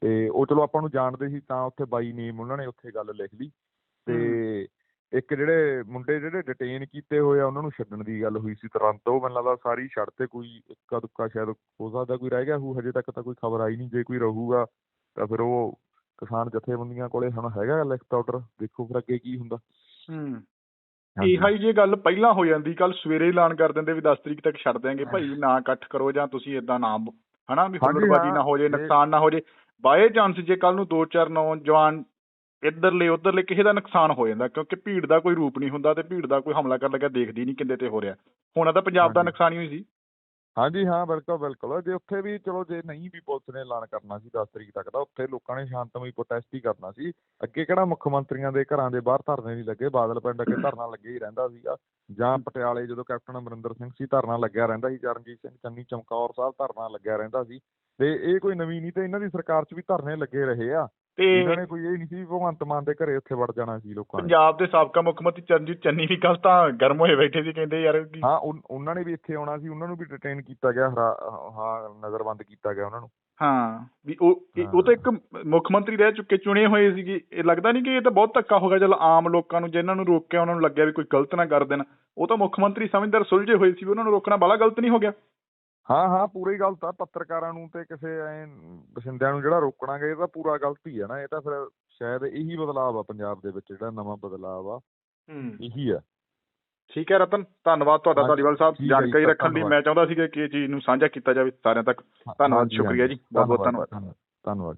ਤੇ ਉਹ ਚਲੋ ਆਪਾਂ ਨੂੰ ਜਾਣਦੇ ਸੀ ਤਾਂ ਉੱਥੇ ਬਾਈ ਨੇਮ ਉਹਨਾਂ ਨੇ ਉੱਥੇ ਗੱਲ ਲਿਖ ਲਈ। ਤੇ ਇੱਕ ਜਿਹੜੇ ਮੁੰਡੇ ਜਿਹੜੇ ਡਿਟੇਨ ਕੀਤੇ ਹੋਏ ਆ ਉਹਨਾਂ ਨੂੰ ਛੱਡਣ ਦੀ ਗੱਲ ਹੋਈ ਸੀ ਤੁਰੰਤ। ਉਹ ਮੈਨੂੰ ਲੱਗਦਾ ਸਾਰੀ ਛੱਡ ਤੇ ਕੋਈ ਇੱਕਾ ਦੁੱਕਾ ਸ਼ਾਇਦ ਹੋ ਸਕਦਾ ਕੋਈ ਰਹਿ ਗਿਆ ਹੋਊ ਹਜੇ ਤੱਕ ਤਾਂ ਕੋਈ ਖਬਰ ਆਈ ਨਹੀਂ ਜੇ ਕੋਈ ਰਹੂਗਾ ਤਾਂ ਫਿਰ ਉਹ ਕਿਸਾਨ ਜਥੇਬੰਦੀਆਂ ਕੋਲੇ ਹੁਣ ਹੈਗਾ ਲਿਖਤ ਆਰਡਰ ਦੇਖੋ ਫਿਰ ਅੱਗੇ ਕੀ ਹੁੰਦਾ। ਹੂੰ। ਇਹ ਹੀ ਜੇ ਗੱਲ ਪਹਿਲਾਂ ਹੋ ਜਾਂਦੀ ਕੱਲ ਸਵੇਰੇ ਐਲਾਨ ਕਰ ਦਿੰਦੇ ਵੀ 10 ਤਰੀਕ ਤੱਕ ਛੱਡ ਦਿਆਂਗੇ ਭਾਈ ਨਾ ਇਕੱਠ ਕਰੋ ਜਾਂ ਤੁਸੀਂ ਇਦਾਂ ਨਾ ਹਨਾ ਵੀ ਹਾਂ, ਨਾ ਹੋ ਜੇ ਨੁਕਸਾਨ ਨਾ ਹੋ ਜੇ ਬਾਏ ਚਾਂਸ ਜੇ ਕੱਲ ਨੂੰ ਦੋ ਚਾਰ ਨੌਜਵਾਨ ਇੱਧਰਲੇ ਉੱਧਰਲੇ ਕਿਸੇ ਦਾ ਨੁਕਸਾਨ ਹੋ ਜਾਂਦਾ ਕਿਉਂਕਿ ਭੀੜ ਦਾ ਕੋਈ ਰੂਪ ਨਹੀਂ ਹੁੰਦਾ ਤੇ ਭੀੜ ਦਾ ਕੋਈ ਹਮਲਾ ਕਰਨ ਲੱਗਾ ਦੇਖਦੀ ਨਹੀਂ ਕਿੰਦੇ ਤੇ ਹੋ ਰਿਹਾ ਹੁਣ ਤਾਂ ਪੰਜਾਬ ਦਾ। ਨੁਕਸਾਨ ਹੀ ਹੋਈ ਸੀ ਹਾਂਜੀ, ਹਾਂ, ਬਿਲਕੁਲ ਬਿਲਕੁਲ। ਜੇ ਉੱਥੇ ਵੀ ਚਲੋ ਜੇ ਨਹੀਂ ਵੀ ਪੁਲਿਸ ਨੇ ਐਲਾਨ ਕਰਨਾ ਸੀ ਦਸ ਤਰੀਕ ਤੱਕ ਦਾ ਉੱਥੇ ਲੋਕਾਂ ਨੇ ਸ਼ਾਂਤਮਈ ਪ੍ਰੋਟੈਸਟ ਹੀ ਕਰਨਾ ਸੀ। ਅੱਗੇ ਕਿਹੜਾ ਮੁੱਖ ਮੰਤਰੀਆਂ ਦੇ ਘਰਾਂ ਦੇ ਬਾਹਰ ਧਰਨੇ ਨਹੀਂ ਲੱਗੇ, ਬਾਦਲ ਪਿੰਡ ਅੱਗੇ ਧਰਨਾ ਲੱਗੇ ਹੀ ਰਹਿੰਦਾ ਸੀਗਾ। ਜਾਂ ਪਟਿਆਲੇ ਜਦੋਂ ਕੈਪਟਨ ਅਮਰਿੰਦਰ ਸਿੰਘ ਸੀ ਧਰਨਾ ਲੱਗਿਆ ਰਹਿੰਦਾ ਸੀ, ਚਰਨਜੀਤ ਸਿੰਘ, ਚੰਨੀ ਚਮਕੌਰ ਸਾਹਿਬ ਧਰਨਾ ਲੱਗਿਆ ਰਹਿੰਦਾ ਸੀ। ਤੇ ਇਹ ਕੋਈ ਨਵੀਂ ਨਹੀਂ ਤੇ ਇਹਨਾਂ ਦੀ ਸਰਕਾਰ 'ਚ ਵੀ ਧਰਨੇ ਲੱਗੇ ਰਹੇ ਆ। ਤੇ ਇਹਨਾਂ ਨੇ ਕੋਈ ਇਹ ਨਹੀਂ ਸੀ ਭਗਵੰਤ ਮਾਨ ਦੇ ਘਰੇ ਉੱਥੇ ਵੜ ਜਾਣਾ ਸੀ ਲੋਕਾਂ ਨੇ। ਪੰਜਾਬ ਦੇ ਸਾਬਕਾ ਮੁੱਖ ਮੰਤਰੀ ਚਰਨਜੀਤ ਚੰਨੀ ਵੀ ਕੱਲ ਤਾਂ ਗਰਮ ਹੋਏ ਬੈਠੇ ਸੀ ਕਹਿੰਦੇ ਯਾਰ ਕਿ ਹਾਂ ਉਹਨਾਂ ਨੇ ਵੀ ਇੱਥੇ ਆਉਣਾ ਸੀ ਉਹਨਾਂ ਨੂੰ ਵੀ ਡਿਟੇਨ ਕੀਤਾ ਗਿਆ ਹਾਂ ਨਜ਼ਰਬੰਦ ਕੀਤਾ ਗਿਆ ਉਹਨਾਂ ਨੂੰ। ਹਾਂ ਵੀ ਉਹ ਉਹ ਤਾਂ ਇੱਕ ਮੁੱਖ ਮੰਤਰੀ ਰਹਿ ਚੁੱਕੇ ਚੁਣੇ ਹੋਏ ਸੀਗੇ। ਇਹ ਲੱਗਦਾ ਨਹੀਂ ਕਿ ਇਹ ਤਾਂ ਬਹੁਤ ਧੱਕਾ ਹੋ ਗਿਆ ਚਲ ਆਮ ਲੋਕਾਂ ਨੂੰ ਜਿਨ੍ਹਾਂ ਨੂੰ ਰੋਕਿਆ ਉਹਨਾਂ ਨੂੰ ਲੱਗਿਆ ਵੀ ਕੋਈ ਗਲਤ ਨਾ ਕਰ ਦੇਣ। ਉਹ ਤਾਂ ਮੁੱਖ ਮੰਤਰੀ ਸਮਝਦਾਰ ਸੁਲਝੇ ਹੋਏ ਸੀ ਉਹਨਾਂ ਨੂੰ ਰੋਕਣਾ ਬਾਲਾ ਗਲਤ ਨਹੀਂ ਹੋ ਗਿਆ। ਹਾਂ ਹਾਂ ਪੂਰੀ ਗਲਤ ਆ ਪੱਤਰਕਾਰਾਂ ਨੂੰ ਤੇ ਕਿਸੇ ਐ ਬਸਿੰਦਿਆਂ ਨੂੰ ਜਿਹੜਾ ਰੋਕਣਾਗਾ ਇਹ ਤਾਂ ਪੂਰਾ ਗਲਤ ਹੀ ਆ ਨਾ ਇਹ ਤਾਂ ਫਿਰ ਸ਼ਾਇਦ ਇਹੀ ਬਦਲਾਅ ਆ ਪੰਜਾਬ ਦੇ ਵਿੱਚ ਜਿਹੜਾ ਨਵਾਂ ਬਦਲਾਅ ਆ। ਹੂੰ। ਇਹੀ ਆ। ਠੀਕ ਹੈ ਰਤਨ ਧੰਨਵਾਦ ਤੁਹਾਡਾ ਧਾਲੀਵਾਲ ਸਾਹਿਬ। ਜਾਣਕਾਰੀ ਰੱਖਣ ਲਈ। ਮੈਂ ਚਾਹੁੰਦਾ ਸੀ ਕਿ ਇਹ ਚੀਜ਼ ਨੂੰ ਸਾਂਝਾ ਕੀਤਾ ਜਾਵੇ। ਸਾਰਿਆਂ ਤੱਕ ਧੰਨਵਾਦ ਸ਼ੁਕਰੀਆ ਜੀ। ਬਹੁਤ ਬਹੁਤ ਧੰਨਵਾਦ ਧੰਨਵਾਦ।